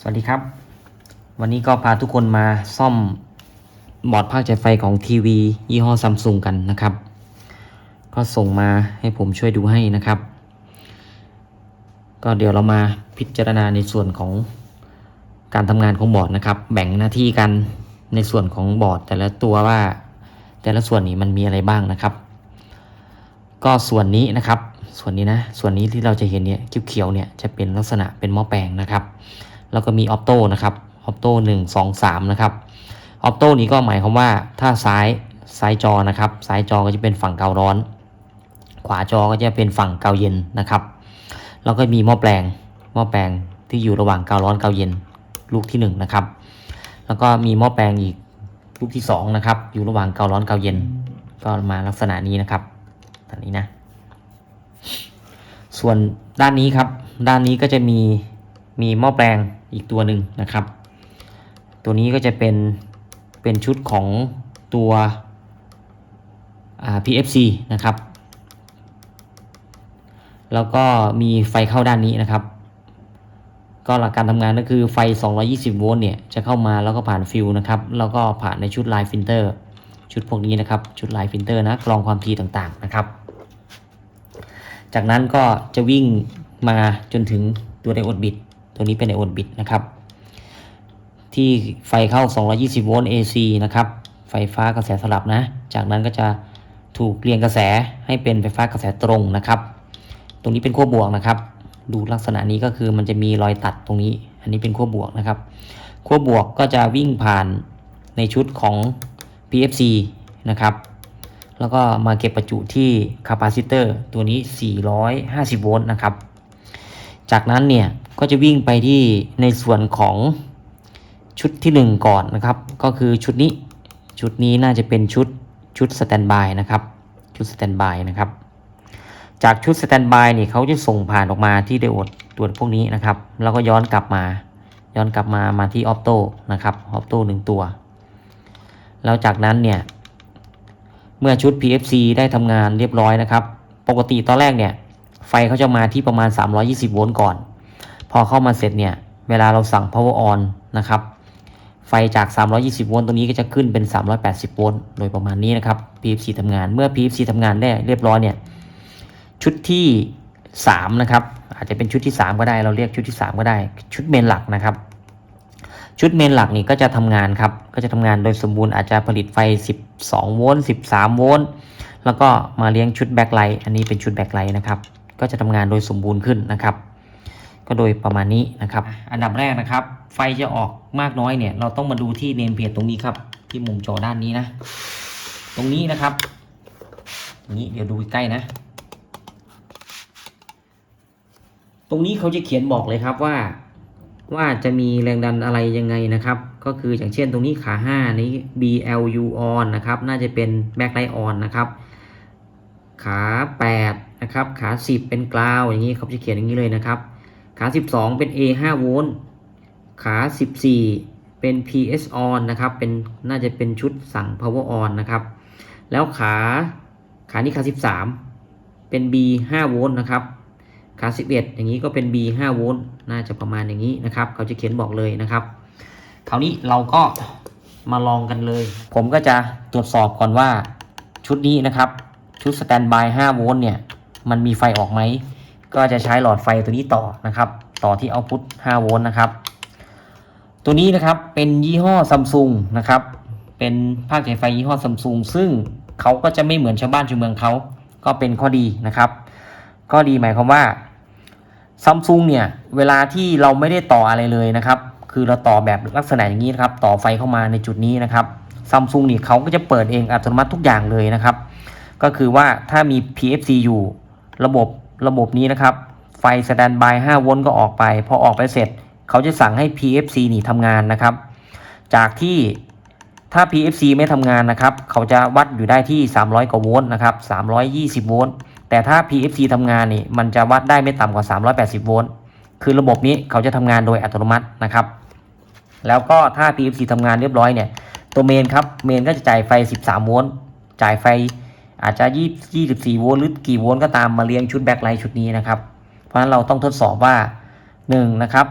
สวัสดีครับ วันนี้ก็พาทุกคนมาซ่อมบอร์ดภาคจ่ายไฟของทีวี ยี่ห้อซัมซุงกันนะครับ ก็ส่งมาให้ผมช่วยดูให้นะครับ ก็เดี๋ยวเรามาพิจารณาในส่วนของการทำงานของบอร์ดนะครับ แบ่งหน้าที่กันในส่วนของบอร์ดแต่ละตัวว่า แต่ละส่วนนี้มันมีอะไรบ้างนะครับ ก็ส่วนนี้นะครับ ส่วนนี้นะ ส่วนนี้ที่เราจะเห็นเนี่ยเขียวๆเนี่ยจะเป็นลักษณะเป็นหม้อแปลงนะครับ แล้วก็มีออปโต้นะครับออปโต้หนึ่งสองสามนะครับออปโต้นี้ก็หมายความว่าถ้าซ้ายซ้ายจอนะครับ ซ้ายจอก็จะเป็นฝั่งเการ้อน ขวาจอก็จะเป็นฝั่งเกาเย็นนะครับ แล้วก็มีหม้อแปลงหม้อแปลงที่อยู่ระหว่างเการ้อนเกาเย็นลูกที่หนึ่งนะครับ แล้วก็มีหม้อแปลงอีกลูกที่สองนะครับ อยู่ระหว่างเการ้อนเกาเย็น ก็มาลักษณะนี้นะครับแบบนี้นะ ส่วนด้านนี้ครับ ด้านนี้ก็จะมี มีหม้อแปลงอีกตัวหนึ่งนะครับ ตัวนี้ก็จะเป็นเป็นชุดของตัว PFC นะครับ แล้วก็มีไฟเข้าด้านนี้นะครับ ก็หลักการทำงานก็คือไฟ 220 โวลต์เนี่ยจะเข้ามาแล้วก็ผ่านฟิวนะครับ แล้วก็ผ่านในชุดไลน์ฟิลเตอร์ชุดพวกนี้นะครับ ชุดไลน์ฟิลเตอร์นะกรองความถี่ต่างๆนะครับ จากนั้นก็จะวิ่งมาจนถึงตัวไดโอดบิต ตัวนี้เป็นไดโอดบิตนะครับ ที่ไฟเข้า 220 โวลต์ AC นะครับ ไฟฟ้ากระแสสลับนะ จากนั้นก็จะถูกเรียงกระแสให้เป็นไฟฟ้ากระแสตรงนะครับ ตรงนี้เป็นขั้วบวกนะครับ ดูลักษณะนี้ก็คือมันจะมีรอยตัดตรงนี้ อันนี้เป็นขั้วบวกนะครับ ขั้วบวกก็จะวิ่งผ่านในชุดของ PFC นะครับ แล้วก็มาเก็บประจุที่คาปาซิเตอร์ตัวนี้ 450 โวลต์นะครับ จากนั้นเนี่ยก็จะวิ่งไปที่ในส่วนของชุดที่ 1 ก่อนนะครับ ก็คือชุดนี้ชุดนี้น่าจะเป็นชุดชุดสแตนบายนะครับ ชุดสแตนบายนะครับ จากชุดสแตนบายนี่เขาจะส่งผ่านออกมาที่ไดโอดตัวพวกนี้นะครับ แล้วก็ย้อนกลับมา ย้อนกลับมามาที่ออโต้นะครับออโต้หนึ่งตัว แล้วจากนั้นเนี่ย เมื่อชุด PFC ได้ทำงานเรียบร้อยนะครับ ปกติตอนแรกเนี่ย เขาจะมาที่ประมาณ 320 โวลต์ก่อน พอเข้ามาเสร็จเนี่ยเวลาเราสั่ง power on นะครับ ไฟจาก 320 โวลต์ตรงนี้ก็จะขึ้นเป็น 380 โวลต์โดยประมาณนี้นะครับ PFC ทำงานเมื่อ PFC ทำงานได้เรียบร้อยเนี่ยชุดที่ 3 นะครับ อาจจะเป็นชุดที่ 3 ก็ได้เราเรียกชุดที่ 3 ก็ได้ ชุดเมนหลักนะครับ ชุดเมนหลักนี่ก็จะทำงานครับ ก็จะทำงานโดยสมบูรณ์อาจจะผลิตไฟ 12 โวลต์ 13 โวลต์แล้วก็มาเลี้ยงชุดแบ็คไลท์อันนี้เป็นชุดแบ็คไลท์นะครับ ก็จะทำงานโดยสมบูรณ์ขึ้นนะครับ ก็โดยประมาณนี้นะครับ อันดับแรกนะครับ ไฟจะออกมากน้อยเนี่ย เราต้องมาดูที่เนมเพจตรงนี้ครับ ที่มุมจอด้านนี้นะ ตรงนี้นะครับนี้เดี๋ยวดูใกล้นะ ตรงนี้เขาจะเขียนบอกเลยครับว่าว่าจะมีแรงดันอะไรยังไงนะครับ ก็คืออย่างเช่นตรงนี้ขา 5 นี้ BLU on นะครับ น่าจะเป็น backlight on นะครับ ขา8นะครับขา 10 เป็นกราวอย่างนี้เขาจะเขียนอย่างนี้เลยนะครับ ขา 12 เป็น A 5โวลต์ขา 14 เป็น PS on นะครับเป็นน่าจะเป็นชุดสั่ง power on นะครับ แล้วขาขานี้ขา 13 เป็น B 5โวลต์นะครับขา 11 อย่างนี้ก็เป็น B 5โวลต์น่าจะประมาณอย่างนี้นะครับ เขาจะเขียนบอกเลยนะครับคราวนี้เราก็มาลองกันเลย ผมก็จะตรวจสอบก่อนว่าชุดนี้นะครับ ชุดสแตนบาย5โวลต์เนี่ย มันมีไฟออกไหม ก็จะใช้หลอดไฟตัวนี้ต่อนะครับ ต่อที่เอาพุท5โวลต์นะครับ ตัวนี้นะครับเป็นยี่ห้อซัมซุงนะครับ เป็นภาคฉายไฟยี่ห้อซัมซุงซึ่งเขาก็จะไม่เหมือนชาวบ้านชาวเมืองเขา ก็เป็นข้อดีนะครับ ข้อดีหมายความว่าซัมซุงเนี่ย เวลาที่เราไม่ได้ต่ออะไรเลยนะครับ คือเราต่อแบบลักษณะอย่างนี้นะครับ ต่อไฟเข้ามาในจุดนี้นะครับซัมซุงนี่เขาก็จะเปิดเองอัตโนมัติทุกอย่างเลยนะครับ ก็คือว่าถ้ามี PFC อยู่ระบบระบบนี้นะครับ ไฟสแตนบาย5โวลต์ก็ออกไป พอออกไปเสร็จ เขาจะสั่งให้ PFC นี่ทำงานนะครับ จากที่ถ้า PFC ไม่ทำงานนะครับ เขาจะวัดอยู่ได้ที่ 300 กว่าโวลต์นะครับ320 โวลต์แต่ถ้า PFC ทำงานนี่มันจะวัดได้ไม่ต่ำกว่า 380 โวลต์คือระบบนี้เขาจะทำงานโดยอัตโนมัตินะครับ แล้วก็ถ้า PFC ทำงานเรียบร้อยเนี่ย ตัวเมนครับ เมนก็จะจ่ายไฟ 13 โวลต์จ่ายไฟ อาจจะ20 24โวลต์หรือกี่โวลต์ก็ตามมาเลี้ยงชุดแบ็คไลท์ชุดนี้นะครับ เพราะฉะนั้นเราต้องทดสอบว่า1นะครับ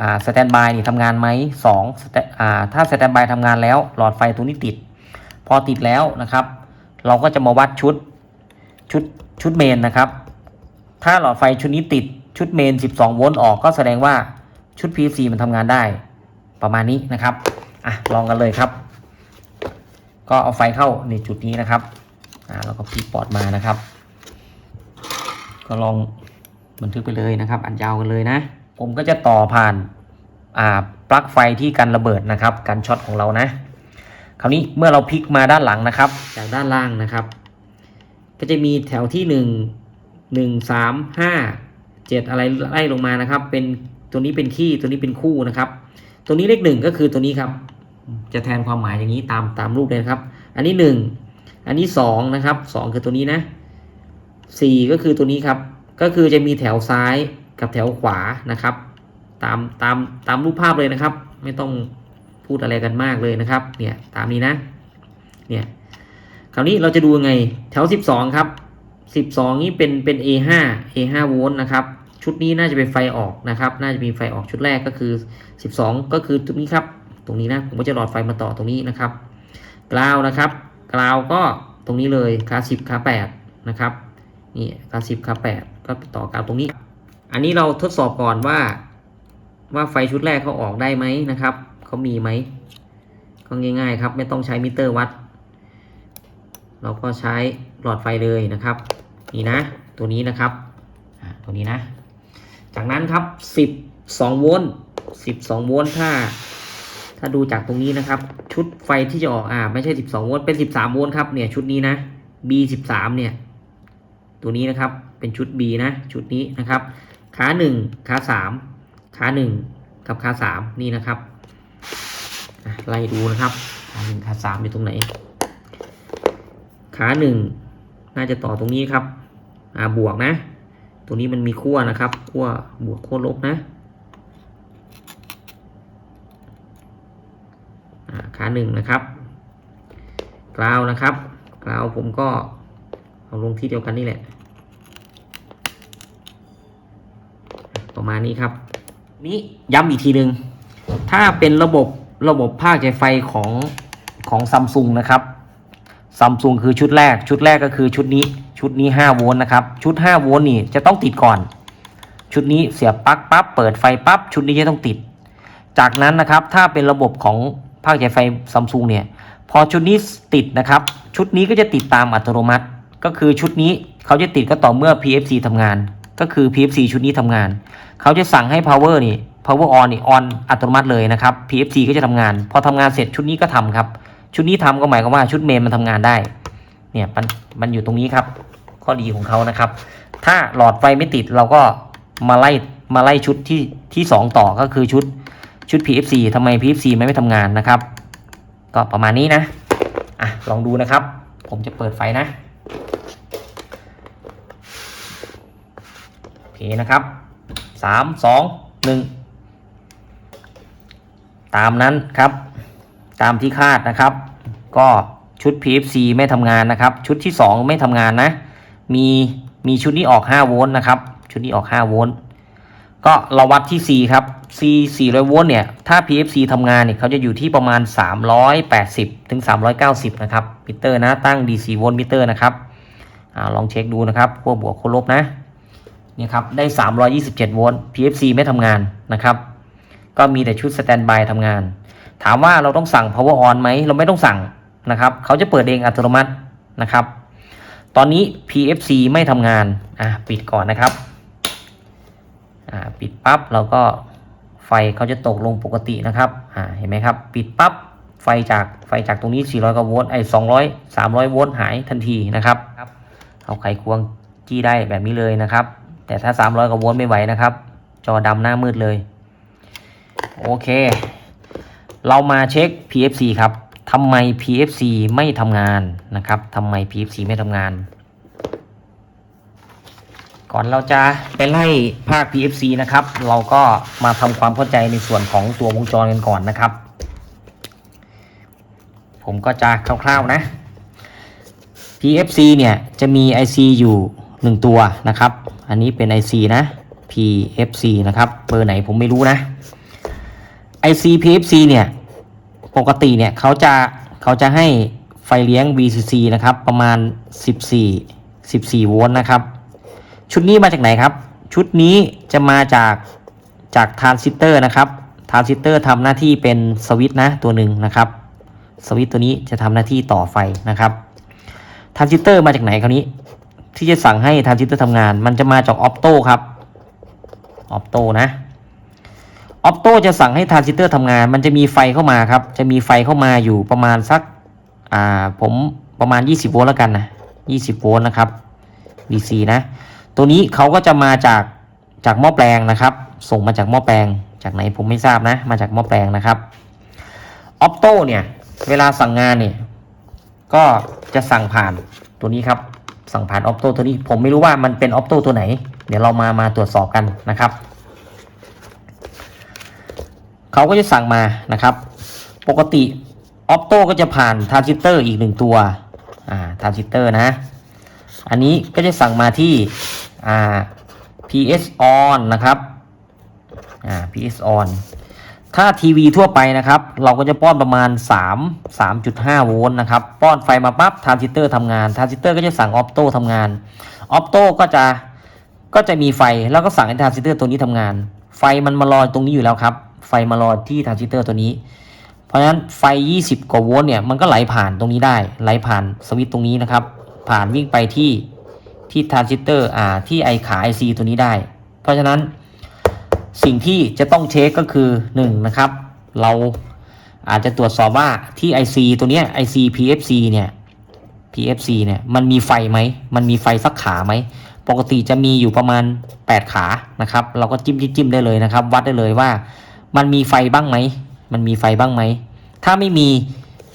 อ่าสแตนบายนี่ทำงานไหมสองสแตอ่าถ้าสแตนบายทำงานแล้ว หลอดไฟตัวนี้ติด พอติดแล้วนะครับ เราก็จะมาวัดชุดชุดชุดเมนนะครับ ถ้าหลอดไฟชุดนี้ติดชุดเมน 12 โวลต์ออกก็แสดงว่าชุด PFC มันทำงานได้ ประมาณนี้นะครับอะลองกันเลยครับ ก็เอาไฟเข้าในจุดนี้นะครับ อ่าแล้วก็พลิกปอดมานะครับ ก็ลองบันทึกไปเลยนะครับ อันยาวกันเลยนะ ผมก็จะต่อผ่านอ่าปลั๊กไฟที่กันระเบิดนะครับกันช็อตของเรานะ คราวนี้เมื่อเราพลิกมาด้านหลังนะครับ จากด้านล่างนะครับ ก็จะมีแถวที่หนึ่งหนึ่งสามห้าเจ็ดอะไรไล่ลงมานะครับ เป็นตัวนี้เป็นขี้ตัวนี้เป็นคู่นะครับ ตัวนี้เลขหนึ่งก็คือตัวนี้ครับ จะแทนความหมายอย่างนี้ตามตามรูปเลยครับ อันนี้หนึ่ง อันนี้สองนะครับสองคือตัวนี้นะสี่ก็คือตัวนี้ครับ ก็คือจะมีแถวซ้ายกับแถวขวานะครับ ตามตามตามรูปภาพเลยนะครับ ไม่ต้องพูดอะไรกันมากเลยนะครับ เนี่ยตามนี้นะ เนี่ยคราวนี้เราจะดูยังไงแถว 12 ครับ 12 นี้เป็นเป็น A5 A5 โวลต์นะครับ ชุดนี้น่าจะเป็นไฟออกนะครับ น่าจะมีไฟออกชุดแรกก็คือ 12 ก็คือตรงนี้ครับ ตรงนี้นะผมก็จะหลอดไฟมาต่อตรงนี้นะครับกราวนะครับ กราวก็ตรงนี้เลยคา10คา8นะครับนี่คา10คา8ก็ต่อกราวตรงนี้ อันนี้เราทดสอบก่อนว่า ว่าไฟชุดแรกเขาออกได้ไหมนะครับเขามีไหมก็ง่ายๆครับไม่ต้องใช้มิเตอร์วัด เราก็ใช้หลอดไฟเลยนะครับ นี่นะ ตัวนี้นะครับตัวนี้นะ จากนั้นครับ12โวลต์ 12 โวลต์ถ้า ถ้าดูจากตรงนี้นะครับ ชุดไฟที่จะออกอ่าไม่ใช่ 12 โวลต์เป็น 13 โวลต์ครับเนี่ยชุดนี้นะ B13 เนี่ยตัวนี้นะครับเป็นชุด B นะชุดนี้นะครับขา1ขา3ขา1กับขา3นี่นะครับไล่ดูนะครับขา1ขา3อยู่ตรงไหน ขาหนึ่งน่าจะต่อตรงนี้ครับอ่าบวกนะ ตัวนี้มันมีขั้วนะครับขั้วบวกขั้วลบนะอ่า ขาหนึ่งนะครับกราวนะครับกราวผมก็เอาลงที่เดียวกันนี่แหละ ประมาณนี้ครับ นี้ย้ำอีกทีหนึ่งถ้าเป็นระบบระบบภาคใจไฟของของซัมซุงนะครับซัมซุงคือชุดแรก ชุดแรกก็คือชุดนี้ ชุดนี้ 5 โวลต์นะครับ ชุด 5 โวลต์นี่จะต้องติดก่อน ชุดนี้เสียบปลั๊กปั๊บ เปิดไฟปั๊บ ชุดนี้จะต้องติด จากนั้นนะครับ ถ้าเป็นระบบของ ภาคใช้ไฟซัมซุงเนี่ยพอชุดนี้ติดนะครับ ชุดนี้ก็จะติดตามอัตโนมัติ ก็คือชุดนี้เขาจะติดก็ต่อเมื่อ PFC ทำงาน ก็คือ PFC ชุดนี้ทำงาน เขาจะสั่งให้ power นี่ power on นี่ on อัตโนมัติเลยนะครับ PFC ก็จะทำงาน พอทำงานเสร็จชุดนี้ก็ทำครับ ชุดนี้ทำก็หมายความว่าชุดเมนมันทำงานได้ เนี่ยมันมันอยู่ตรงนี้ครับ ข้อดีของเขานะครับ ถ้าหลอดไฟไม่ติดเราก็มาไล่มาไล่ชุดที่ที่สองต่อก็คือชุด ชุด PFC ทำไม PFC ไม่ไม่ทำงานนะครับ ก็ประมาณนี้นะอะลองดูนะครับ ผมจะเปิดไฟนะโอเคนะครับสามสองหนึ่งตามนั้นครับ ตามที่คาดนะครับ ก็ชุด PFC ไม่ทำงานนะครับ ชุดที่ 2 ไม่ทำงานนะ มีมีชุดนี้ออก 5 โวลต์นะครับ ชุดนี้ออก 5 โวลต์ ก็เราวัดที่ C ครับ C 400โวลต์เนี่ย ถ้า PFC ทำงานเนี่ยเขาจะอยู่ที่ประมาณ 380 ถึง 390 นะครับ มิเตอร์นะ ตั้ง DC โวลต์มิเตอร์นะครับอาลองเช็คดูนะครับขั้วบวกขั้วลบนะเนี่ยครับ ได้ 327 โวลต์ PFC ไม่ทำงานนะครับ ก็มีแต่ชุดสแตนบายทำงาน ถามว่าเราต้องสั่ง power on ไหม เราไม่ต้องสั่งนะครับเขาจะเปิดเองอัตโนมัตินะครับ ตอนนี้ PFC ไม่ทำงาน อะ ปิดก่อนนะครับ ปิดปั๊บเราก็ไฟเขาจะตกลงปกตินะครับเห็นไหมครับ ปิดปั๊บไฟจากไฟจากตรงนี้ 400 กว่าโวลต์ไอ้200 300 โวลต์หายทันทีนะครับเอาไขควงจี้ได้แบบนี้เลยนะครับ แต่ถ้า 300 กว่าโวลต์ไม่ไหวนะครับ จอดำหน้ามืดเลย โอเค เรามาเช็ค PFC ครับทำไม PFC ไม่ทำงานนะครับทำไม PFC ไม่ทำงาน ก่อนเราจะไปไล่ภาค PFC นะครับ เราก็มาทำความเข้าใจในส่วนของตัววงจรกันก่อนนะครับ ผมก็จะคร่าวๆนะ PFC เนี่ยจะมี IC อยู่ 1 ตัวนะครับ อันนี้เป็น IC นะ PFC นะครับเบอร์ไหนผมไม่รู้นะ IC PFC เนี่ยปกติเนี่ยเขาจะเขาจะให้ไฟเลี้ยง VCC นะครับ ประมาณ 14 14 โวลต์นะครับ ชุดนี้มาจากไหนครับ ชุดนี้จะมาจากจากทรานซิสเตอร์นะครับทรานซิสเตอร์ทำหน้าที่เป็นสวิตช์นะตัวหนึ่งนะครับสวิตช์ตัวนี้จะทำหน้าที่ต่อไฟนะครับทรานซิสเตอร์มาจากไหนคราวนี้ ที่จะสั่งให้ทรานซิสเตอร์ทำงาน มันจะมาจากออปโตครับออปโตนะออปโตจะสั่งให้ทรานซิสเตอร์ทำงาน มันจะมีไฟเข้ามาครับ จะมีไฟเข้ามาอยู่ประมาณสักอ่าผมประมาณ 20 โวลต์แล้วกันนะ 20 โวลต์นะครับ DC นะ ตัวนี้เขาก็จะมาจากจากหม้อแปลงนะครับ ส่งมาจากหม้อแปลง จากไหนผมไม่ทราบนะ มาจากหม้อแปลงนะครับออปโตเนี่ย เวลาสั่งงานเนี่ย ก็จะสั่งผ่านตัวนี้ครับ สั่งผ่านออปโตตัวนี้ ผมไม่รู้ว่ามันเป็นออปโตตัวไหน เดี๋ยวเรามามาตรวจสอบกันนะครับเขาก็จะสั่งมานะครับ ปกติออปโตก็จะผ่านทรานซิสเตอร์อีกหนึ่งตัว อ่าทรานซิสเตอร์นะ อันนี้ก็จะสั่งมาที่ PS on นะครับ PS on ถ้าทีวีทั่วไปนะครับ เราก็จะป้อนประมาณ 3 3.5 โวลต์นะครับ ป้อนไฟมาปั๊บทรานซิสเตอร์ทำงานทรานซิสเตอร์ก็จะสั่งออปโตทำงานออปโตก็จะก็จะมีไฟแล้วก็สั่งให้ทรานซิสเตอร์ตัวนี้ทำงาน ไฟมันมารอตรงนี้อยู่แล้วครับ ไฟมารอที่ทรานซิสเตอร์ตัวนี้ เพราะฉะนั้นไฟ 20 กว่าโวลต์เนี่ยมันก็ไหลผ่านตรงนี้ได้ไหลผ่านสวิตช์ตรงนี้นะครับ ผ่านวิ่งไปที่ที่ทรานซิสเตอร์อ่าที่ไอขา IC ตัวนี้ได้ เพราะฉะนั้นสิ่งที่จะต้องเช็คก็คือ1นนะครับ เราอาจจะตรวจสอบว่าที่ IC ตัวเนี้ย IC PFC เนี่ย PFC เนี่ยมันมีไฟไหม มันมีไฟสักขาไหม ปกติจะมีอยู่ประมาณ 8 ขานะครับ เราก็จิ้มจิ้มได้เลยนะครับ วัดได้เลยว่า มันมีไฟบ้างไหม มันมีไฟบ้างไหม ถ้าไม่มี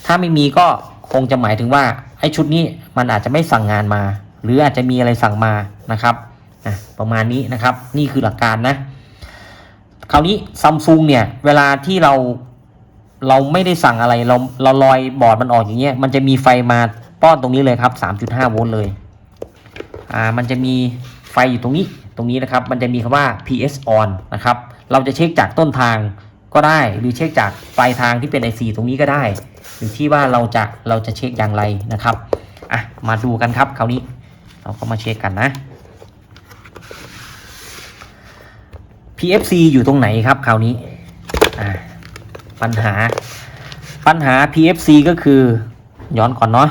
ถ้าไม่มีก็ คงจะหมายถึงว่าไอ้ชุดนี้มันอาจจะไม่สั่งงานมา หรืออาจจะมีอะไรสั่งมานะครับอะประมาณนี้นะครับ นี่คือหลักการนะคราวนี้ซัมซุงเนี่ย เวลาที่เราเราไม่ได้สั่งอะไรเราเราลอยบอร์ดมันออกอย่างเงี้ยมันจะมีไฟมาป้อนตรงนี้เลยครับ 3.5 โวลต์เลยอ่ามันจะมีไฟอยู่ตรงนี้ตรงนี้นะครับ มันจะมีคำว่า PS on นะครับ เราจะเช็คจากต้นทางก็ได้ หรือเช็คจากปลายทางที่เป็น IC ตรงนี้ก็ได้ อยู่ที่ว่าเราจะเราจะเช็คอย่างไรนะครับอะมาดูกันครับคราวนี้เราก็มาเช็คกันนะ PFC อยู่ตรงไหนครับคราวนี้อ่าปัญหา ปัญหา PFC ก็คือย้อนก่อนเนาะ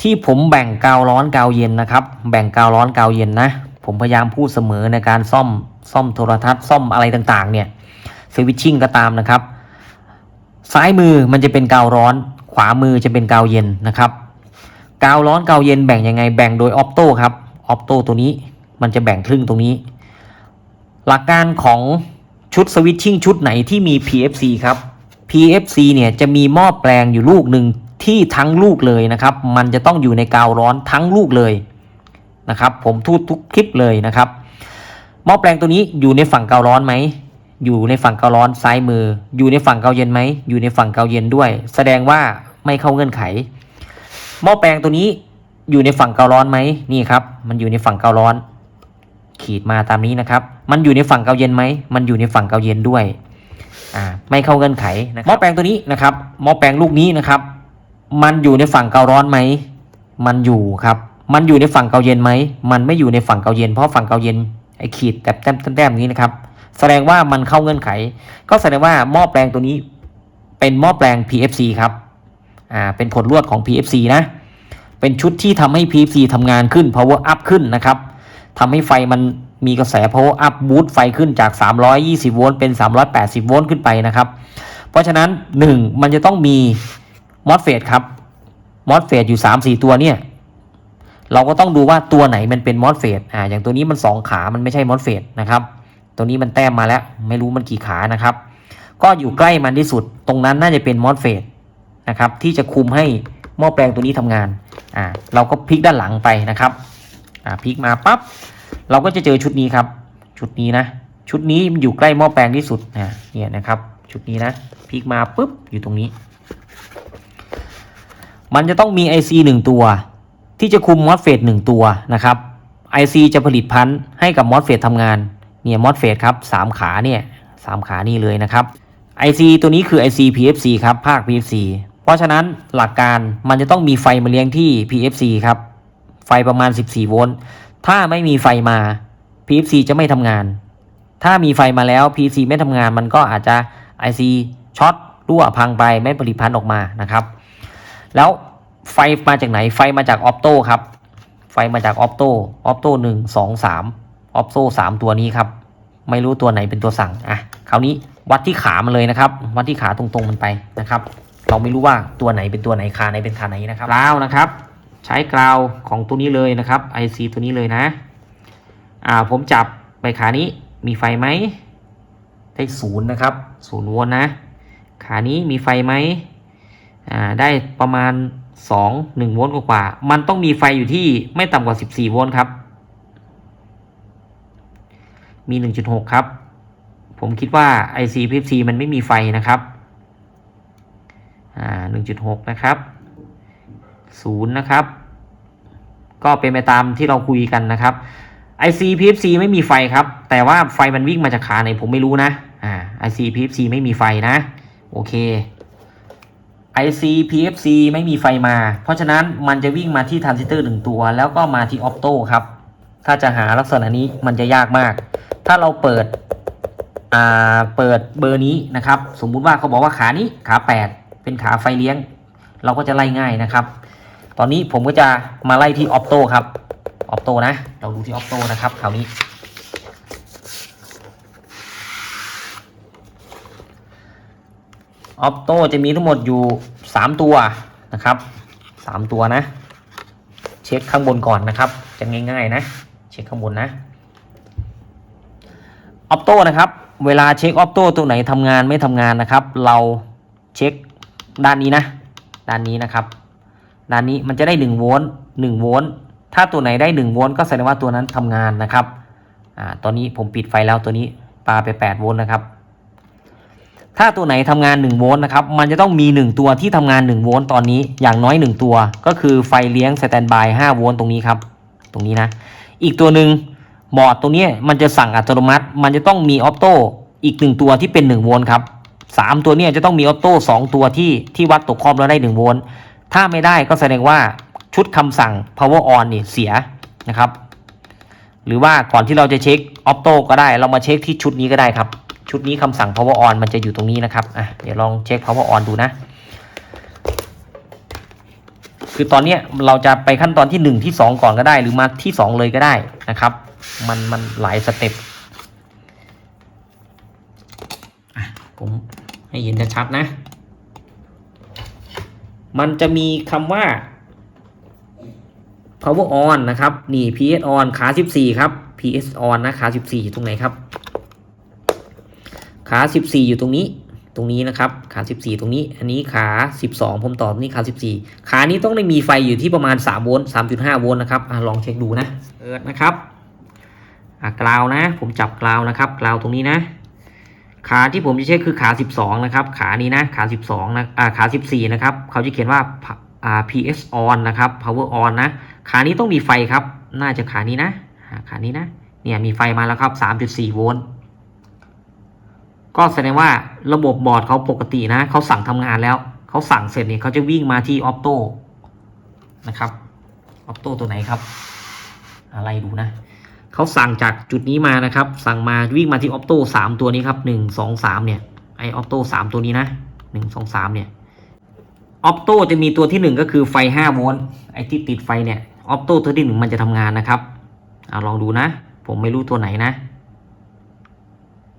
ที่ผมแบ่งกาวร้อนกาวเย็นนะครับ แบ่งกาวร้อนกาวเย็นนะ ผมพยายามพูดเสมอในการซ่อมซ่อมโทรทัศน์ซ่อมอะไรต่างๆ เนี่ยสวิตชิ่งก็ตามนะครับ ซ้ายมือมันจะเป็นกาวร้อน ขวามือจะเป็นกาวเย็นนะครับ กาวร้อนกาวเย็นแบ่งยังไงแบ่งโดยออปโต้ครับออปโต้ตัวนี้มันจะแบ่งครึ่งตรงนี้ หลักการของชุดสวิตชิ่งชุดไหนที่มี PFC ครับ PFC เนี่ยจะมีหม้อแปลงอยู่ลูกหนึ่งที่ทั้งลูกเลยนะครับ มันจะต้องอยู่ในกาวร้อนทั้งลูกเลยนะครับ ผมทูดทุกคลิปเลยนะครับหม้อแปลงตัวนี้อยู่ในฝั่งกาวร้อนไหม อยู่ในฝั่งเการ้อนซ้ายมือ อยู่ในฝั่งเกาเย็นไหม อยู่ในฝั่งเกาเย็นด้วย แสดงว่าไม่เข้าเงื่อนไข หม้อแปลงตัวนี้อยู่ในฝั่งเการ้อนไหมนี่ครับ มันอยู่ในฝั่งเการ้อน ขีดมาตามนี้นะครับ มันอยู่ในฝั่งเกาเย็นไหม มันอยู่ในฝั่งเกาเย็นด้วยอ่าไม่เข้าเงื่อนไขนะหม้อแปลงตัวนี้นะครับ หม้อแปลงลูกนี้นะครับ มันอยู่ในฝั่งเการ้อนไหม มันอยู่ครับ มันอยู่ในฝั่งเกาเย็นไหม มันไม่อยู่ในฝั่งเกาเย็น เพราะฝั่งเกาเย็นไอขีดแต้มแต้มแต้มนี้นะครับ แสดงว่ามันเข้าเงื่อนไข ก็แสดงว่าหม้อแปลงตัวนี้เป็นหม้อแปลง PFC ครับอ่าเป็นผลรวดของ PFC นะ เป็นชุดที่ทำให้ PFC ทำงานขึ้น power up ขึ้นนะครับทำให้ไฟมันมีกระแส power up boost ไฟขึ้นจาก 320 โวลต์เป็น 380 โวลต์ขึ้นไปนะครับ เพราะฉะนั้น 1 มันจะต้องมี MOSFET ครับ MOSFET อยู่ 3-4 ตัวเนี่ย เราก็ต้องดูว่าตัวไหนมันเป็น MOSFET อ่าอย่างตัวนี้มัน 2 ขา มันไม่ใช่ MOSFET นะครับ ตัวนี้มันแต้มมาแล้ว ไม่รู้มันกี่ขานะครับ ก็อยู่ใกล้มันที่สุด ตรงนั้นน่าจะเป็น MOSFET นะครับ ที่จะคุมให้หม้อแปลงตัวนี้ทำงานอ่าเราก็พลิกด้านหลังไปนะครับอ่าพลิกมาปั๊บเราก็จะเจอชุดนี้ครับ ชุดนี้นะ ชุดนี้มันอยู่ใกล้หม้อแปลงที่สุดนะเนี่ยนะครับชุดนี้นะพลิกมาปุ๊บอยู่ตรงนี้ มันจะต้องมี IC หนึ่งตัว ที่จะคุมมอสเฟตหนึ่งตัวนะครับ IC จะผลิตพันธุ์ให้กับมอสเฟตทำงาน เนี่ยมอสเฟตครับสามขาเนี่ยสามขานี่เลยนะครับ IC ตัวนี้คือ IC PFC ครับภาค PFC เพราะฉะนั้นหลักการมันจะต้องมีไฟมาเลี้ยงที่ PFC ครับไฟประมาณ 14 โวลต์ถ้าไม่มีไฟมา PFC จะไม่ทำงาน ถ้ามีไฟมาแล้ว PFC ไม่ทำงานมันก็อาจจะ IC ช็อตรั่วพังไปไม่ผลิตพันธ์ออกมานะครับ แล้วไฟมาจากไหนไฟมาจากออปโต้ครับ ไฟมาจากออปโต้ออปโต้หนึ่งสองสาม ออปโต้สามตัวนี้ครับไม่รู้ตัวไหนเป็นตัวสั่งอะคราวนี้วัดที่ขามันเลยนะครับ วัดที่ขาตรงๆมันไปนะครับ เราไม่รู้ว่าตัวไหนเป็นตัวไหนขาไหนเป็นขาไหนนะครับกราวนะครับ ใช้กราวของตัวนี้เลยนะครับ IC ตัวนี้เลยนะ อ่าผมจับไปขานี้มีไฟไหมได้ศูนย์นะครับศูนย์โวลต์นะ ขานี้มีไฟไหมอ่าได้ประมาณสองหนึ่งโวลต์กว่าๆมันต้องมีไฟอยู่ที่ไม่ต่ำกว่าสิบสี่โวลต์ครับ มี 1.6 ครับ ผมคิดว่า IC PFC มันไม่มีไฟนะครับ อ่า 1.6 นะครับ0นะครับ ก็เป็นไปตามที่เราคุยกันนะครับ IC PFC ไม่มีไฟครับ แต่ว่าไฟมันวิ่งมาจากขาไหนผมไม่รู้นะ อ่า IC PFC ไม่มีไฟนะ โอเค IC PFC ไม่มีไฟมา เพราะฉะนั้นมันจะวิ่งมาที่ทรานซิสเตอร์หนึ่งตัว แล้วก็มาที่ออปโต้ครับ ถ้าจะหาลักษณะนี้มันจะยากมาก ถ้าเราเปิดอ่าเปิดเบอร์นี้นะครับ สมมุติว่าเขาบอกว่าขานี้ขา 8 เป็นขาไฟเลี้ยง เราก็จะไล่ง่ายนะครับ ตอนนี้ผมก็จะมาไล่ที่ออปโต้ครับออปโต้นะ เราดูที่ออปโต้นะครับคราวนี้ออปโต้จะมีทั้งหมดอยู่ 3 ตัวนะครับ 3 ตัวนะ เช็คข้างบนก่อนนะครับ จะง่ายๆนะ เช็คข้างบนนะ ออปโต้นะครับ เวลาเช็คออปโต้ตัวไหนทำงานไม่ทำงานนะครับ เราเช็คด้านนี้นะ ด้านนี้นะครับ ด้านนี้มันจะได้1โวลต์1โวลต์ถ้าตัวไหนได้1โวลต์ก็แสดงว่าตัวนั้นทำงานนะครับอ่าตอนนี้ผมปิดไฟแล้วตัวนี้ปาไป8โวลต์นะครับ ถ้าตัวไหนทำงาน1โวลต์นะครับ มันจะต้องมี 1 ตัวที่ทำงาน1โวลต์ตอนนี้อย่างน้อย 1 ตัว ก็คือไฟเลี้ยงสแตนบาย5โวลต์ตรงนี้ครับ ตรงนี้นะ อีกตัวหนึ่ง บอร์ดตรงนี้มันจะสั่งอัตโนมัติ มันจะต้องมีออโต้อีกหนึ่งตัวที่เป็น1โวลต์ครับสามตัวนี้จะต้องมีออโต้สองตัวที่ที่วัดตกครอบแล้วได้1โวลต์ถ้าไม่ได้ก็แสดงว่าชุดคำสั่ง power on นี่เสียนะครับ หรือว่าก่อนที่เราจะเช็คออโต้ก็ได้ เรามาเช็คที่ชุดนี้ก็ได้ครับ ชุดนี้คำสั่ง power on มันจะอยู่ตรงนี้นะครับอะเดี๋ยวลองเช็ค power on ดูนะ คือตอนนี้เราจะไปขั้นตอนที่ 1 ที่ 2 ก่อนก็ได้ หรือมาที่ 2 เลยก็ได้นะครับ มันมันหลายสเต็ปอะผมให้เห็นชัดๆนะ มันจะมีคำว่า power on นะครับ นี่ ps on ขา 14 ครับ ps on นะ ขา 14 อยู่ตรงไหนครับ ขา 14 อยู่ตรงนี้ ตรงนี้นะครับ ขา 14 ตรงนี้ อันนี้ขา 12 ผมตอบนี่ขา 14 ขานี้ต้องได้มีไฟอยู่ที่ประมาณ 3 โวลต์ 3.5 โวลต์นะครับอะลองเช็คดูนะเปิดนะครับ อะกราวนะ ผมจับกราวนะครับกราวตรงนี้นะ ขาที่ผมจะเช็คคือขา 12 นะครับ ขานี้นะขา 12 นะอ่าขา 14 นะครับ เขาจะเขียนว่าอ่า ps on นะครับ power on นะ ขานี้ต้องมีไฟครับ น่าจะขานี้นะขานี้นะเนี่ยมีไฟมาแล้วครับ 3.4 โวลต์ก็แสดงว่าระบบบอร์ดเขาปกตินะเขาสั่งทำงานแล้วเขาสั่งเสร็จเนี่ยเขาจะวิ่งมาที่ออ t โต้นะครับออ t โต้ตัวไหนครับ อะไรดูนะ เขาสั่งจากจุดนี้มานะครับ สั่งมาวิ่งมาที่ออ t โต้สามตัวนี้ครับหนึ่งสองสามเนี่ยไอออ t โต้สามตัวนี้นะหนึ่งสองสามเนี่ยออ t โต้จะมีตัวที่หนึ่งก็คือไฟห้าโวลต์ไอที่ติดไฟเนี่ยออ t โต้ตัวที่หนึ่งมันจะทำงานนะครับเอาลองดูนะ ผมไม่รู้ตัวไหนนะ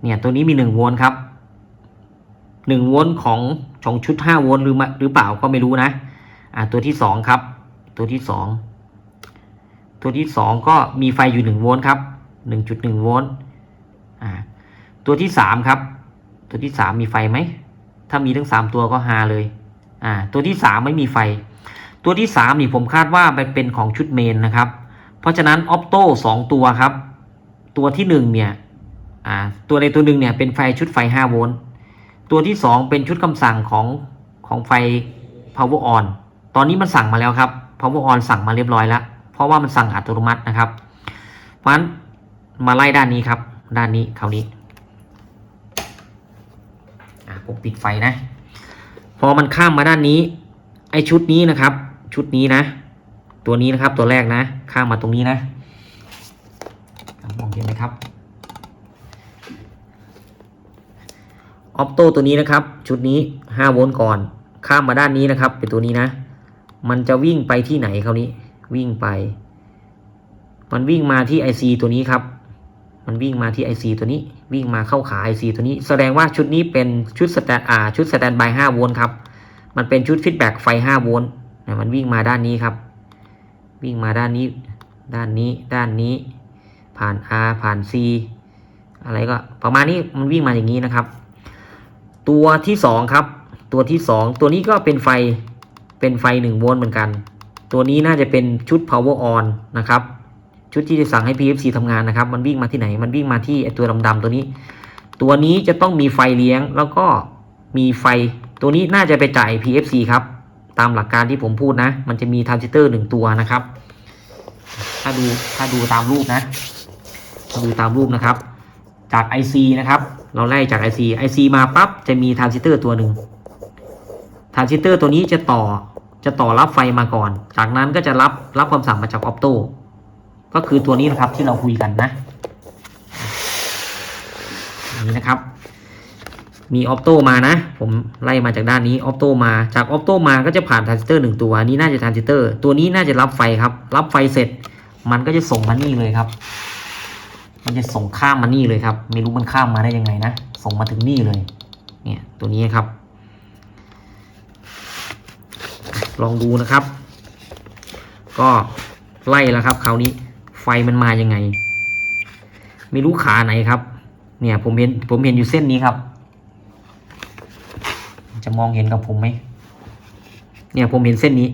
เนี่ยตัวนี้มีหนึ่งโวลต์ครับหนึ่งโวลต์ของของชุดห้าโวลต์หรือมาหรือเปล่าก็ไม่รู้นะอ่าตัวที่สองครับ ตัวที่สอง ตัวที่สองก็มีไฟอยู่หนึ่งโวลต์ครับหนึ่งจุดหนึ่งโวลต์อ่าตัวที่สามครับ ตัวที่สามมีไฟไหม ถ้ามีทั้งสามตัวก็ฮาเลยอ่าตัวที่สามไม่มีไฟ ตัวที่สามนี่ผมคาดว่าไปเป็นของชุดเมนนะครับ เพราะฉะนั้นออปโต้สองตัวครับ ตัวที่หนึ่งเนี่ยอ่าตัวใดตัวหนึ่งเนี่ยเป็นไฟชุดไฟ5โวลต์ตัวที่ 2 เป็นชุดคำสั่งของของไฟ power on ตอนนี้มันสั่งมาแล้วครับ power on สั่งมาเรียบร้อยแล้ว เพราะว่ามันสั่งอัตโนมัตินะครับเพราะฉะนั้นมาไล่ด้านนี้ครับ ด้านนี้คราวนี้ผมปิดไฟนะ พอมันข้ามมาด้านนี้ ไอชุดนี้นะครับ ชุดนี้นะ ตัวนี้นะครับตัวแรกนะ ข้ามมาตรงนี้นะมองเห็นไหมครับออปโตตัวนี้นะครับ ชุดนี้5โวลต์ก่อน ข้ามมาด้านนี้นะครับ เป็นตัวนี้นะ มันจะวิ่งไปที่ไหนคราวนี้ วิ่งไป มันวิ่งมาที่ IC ตัวนี้ครับ มันวิ่งมาที่ IC ตัวนี้ วิ่งมาเข้าขา IC ตัวนี้ แสดงว่าชุดนี้เป็นชุดสแตนอ่าชุดสแตนบาย5โวลต์ครับ มันเป็นชุดฟีดแบ็กไฟ5โวลต์นะมันวิ่งมาด้านนี้ครับ วิ่งมาด้านนี้ ด้านนี้ ด้านนี้ ผ่าน R ผ่าน C อะไรก็ประมาณนี้มันวิ่งมาอย่างนี้นะครับ ตัวที่สองครับ ตัวที่สองตัวนี้ก็เป็นไฟเป็นไฟ1โวลต์เหมือนกัน ตัวนี้น่าจะเป็นชุด power on นะครับ ชุดที่จะสั่งให้ PFC ทำงานนะครับ มันวิ่งมาที่ไหน มันวิ่งมาที่ไอตัวดำๆตัวนี้ ตัวนี้จะต้องมีไฟเลี้ยงแล้วก็มีไฟ ตัวนี้น่าจะไปจ่าย PFC ครับ ตามหลักการที่ผมพูดนะ มันจะมีทรานซิสเตอร์หนึ่งตัวนะครับ ถ้าดูถ้าดูตามรูปนะถ้าดูตามรูปนะครับ จาก IC นะครับ เราไล่จาก IC IC มาปั๊บจะมีทรานซิสเตอร์ตัวหนึ่งทรานซิสเตอร์ตัวนี้จะต่อ จะต่อรับไฟมาก่อน จากนั้นก็จะรับรับความสั่งมาจากออปโต้ก็คือตัวนี้นะครับที่เราคุยกันนะนี้นะครับ มีออปโต้มานะ ผมไล่มาจากด้านนี้ออปโต้มา จากออปโต้มาก็จะผ่านทรานซิสเตอร์หนึ่งตัวนนี้น่าจะทรานซิสเตอร์ ตัวนี้น่าจะรับไฟครับ รับไฟเสร็จ มันก็จะส่งมานี่เลยครับ มันจะส่งข้ามมานี่เลยครับ ไม่รู้มันข้ามมาได้ยังไงนะ ส่งมาถึงนี่เลย เนี่ย ตัวนี้ครับ ลองดูนะครับ ก็ไล่แล้วครับคราวนี้ไฟมันมายังไง ไม่รู้ขาไหนครับ เนี่ยผมเห็นผมเห็นอยู่เส้นนี้ครับ จะมองเห็นกับผมไหมเนี่ยผมเห็นเส้นนี้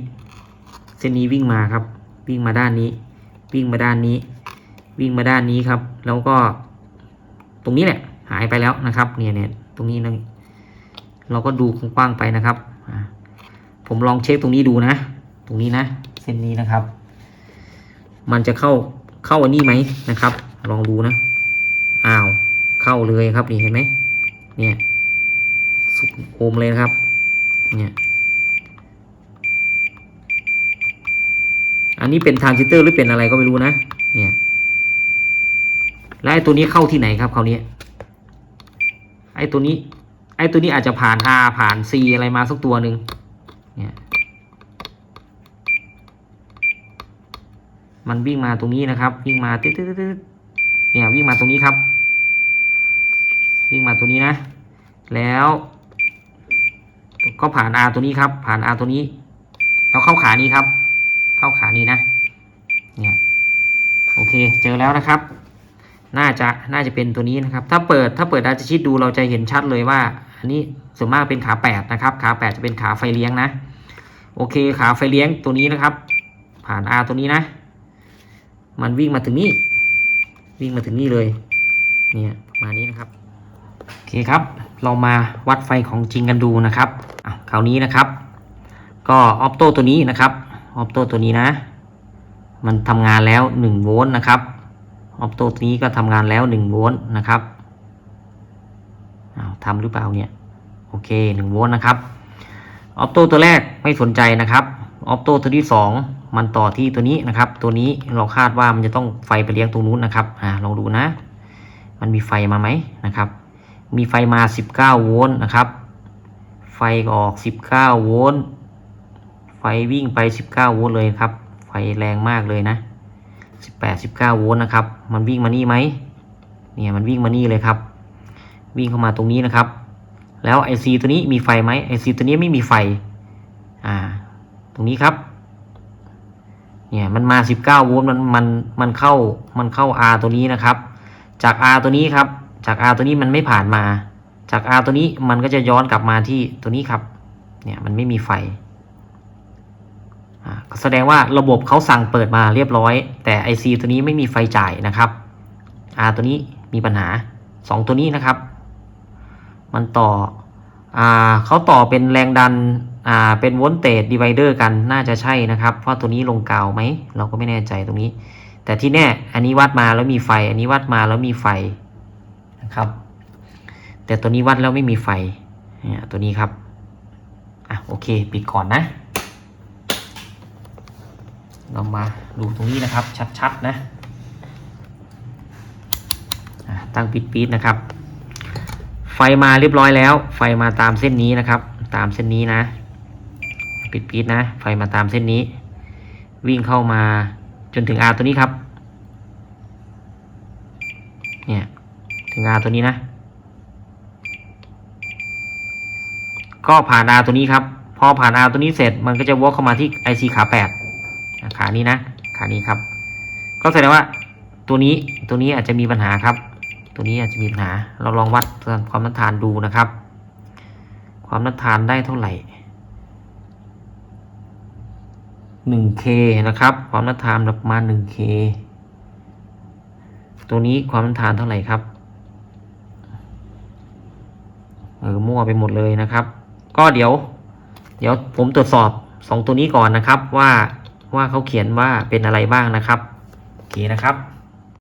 เส้นนี้วิ่งมาครับ วิ่งมาด้านนี้ วิ่งมาด้านนี้ วิ่งมาด้านนี้ครับ แล้วก็ ตรงนี้แหละหายไปแล้วนะครับ เนี่ยเนี่ยตรงนี้นะเราก็ดูกว้างไปนะครับ ผมลองเช็คตรงนี้ดูนะ ตรงนี้นะ เส้นนี้นะครับ มันจะเข้าเข้าอันนี้ไหมนะครับ ลองดูนะ อ้าว เข้าเลยครับนี่เห็นไหมเนี่ยสุดโอมเลยครับ เนี่ย อันนี้เป็นทานซิสเตอร์หรือเป็นอะไรก็ไม่รู้นะ เนี่ย แล้วไอตัวนี้เข้าที่ไหนครับคราวนี้ ไอ้ตัวนี้ ไอ้ตัวนี้อาจจะผ่าน R ผ่าน C อะไรมาสักตัวหนึ่งเนี่ย มันวิ่งมาตรงนี้นะครับ วิ่งมาตึ๊ดตึ๊ดตึ๊ดเนี่ยวิ่งมาตรงนี้ครับ วิ่งมาตัวนี้นะ แล้ว ก็ผ่าน R ตัวนี้ครับ ผ่าน R ตัวนี้ แล้วเข้าขานี้ครับ เข้าขานี้นะ เนี่ยโอเคเจอแล้วนะครับ น่าจะน่าจะเป็นตัวนี้นะครับ ถ้าเปิดถ้าเปิดดาจิชิตดูเราจะเห็นชัดเลยว่า อันนี้ส่วนมากเป็นขาแปดนะครับขาแปดจะเป็นขาไฟเลี้ยงนะ โอเค ขาไฟเลี้ยงตัวนี้นะครับ ผ่าน R ตัวนี้นะ มันวิ่งมาถึงนี่ วิ่งมาถึงนี่เลย เนี่ยประมาณนี้นะครับ โอเคครับ เรามาวัดไฟของจริงกันดูนะครับอะคราวนี้นะครับ ก็ออปโตตัวนี้นะครับ ออปโตตัวนี้นะ มันทำงานแล้ว1โวลต์นะครับ ออปโตตัวนี้ก็ทำงานแล้ว1โวลต์นะครับอ้าวทำหรือเปล่าเนี่ย โอเค1โวลต์นะครับ ออปโตตัวแรกไม่สนใจนะครับ ออปโตตัวที่2 มันต่อที่ตัวนี้นะครับ ตัวนี้เราคาดว่ามันจะต้องไฟไปเลี้ยงตรงนู้นนะครับอ่าลองดูนะ มันมีไฟมาไหมนะครับ มีไฟมา 19 โวลต์นะครับ ไฟออก 19 โวลต์ไฟวิ่งไป 19 โวลต์เลยครับ ไฟแรงมากเลยนะ18 19 โวลต์นะครับ มันวิ่งมานี่ไหมเนี่ยมันวิ่งมานี่เลยครับ วิ่งเข้ามาตรงนี้นะครับ แล้ว IC ตัวนี้มีไฟไหม IC ตัวนี้ไม่มีไฟอ่าตรงนี้ครับ เนี่ยมันมา 19 โวลต์มันมันมันเข้ามันเข้า R ตัวนี้นะครับ จาก R ตัวนี้ครับ จาก R ตัวนี้มันไม่ผ่านมา จาก R ตัวนี้มันก็จะย้อนกลับมาที่ตัวนี้ครับ เนี่ยมันไม่มีไฟอ่าแสดงว่าระบบเขาสั่งเปิดมาเรียบร้อย แต่ IC ตัวนี้ไม่มีไฟจ่ายนะครับ R ตัวนี้มีปัญหา 2 ตัวนี้นะครับ มันต่อ เขาต่อเป็นแรงดันเป็นโวลต์เตจดีไวเดอร์กันน่าจะใช่นะครับเพราะตัวนี้ลงกาวไหมเราก็ไม่แน่ใจตรงนี้ แต่ที่แน่อันนี้วัดมาแล้วมีไฟ อันนี้วัดมาแล้วมีไฟนะครับ แต่ตัวนี้วัดแล้วไม่มีไฟเนี่ยตัวนี้ครับอะโอเคปิดก่อนนะ เรามาดูตรงนี้นะครับชัดๆนะะตั้งปิดปีดนะครับ ไฟมาเรียบร้อยแล้ว ไฟมาตามเส้นนี้นะครับ ตามเส้นนี้นะ ปิดปีดนะ ไฟมาตามเส้นนี้ วิ่งเข้ามาจนถึง R ตัวนี้ครับ เนี่ย ถึง R ตัวนี้นะ ก็ผ่าน R ตัวนี้ครับ พอผ่าน R ตัวนี้เสร็จ มันก็จะวอล์กเข้ามาที่ IC ขาแปดขานี้นะ ขานี้ครับ ก็แสดงว่าตัวนี้ตัวนี้อาจจะมีปัญหาครับ ตัวนี้อาจจะมีปัญหา เราลองวัดความต้านทานดูนะครับ ความต้านทานได้เท่าไหร่ 1K นะครับ ความต้านทานประมาณ 1K ตัวนี้ความต้านทานเท่าไหร่ครับ เออมั่วไปหมดเลยนะครับ ก็เดี๋ยว เดี๋ยวผมตรวจสอบสองตัวนี้ก่อนนะครับว่าว่าเขาเขียนว่าเป็นอะไรบ้างนะครับ โอเคนะครับ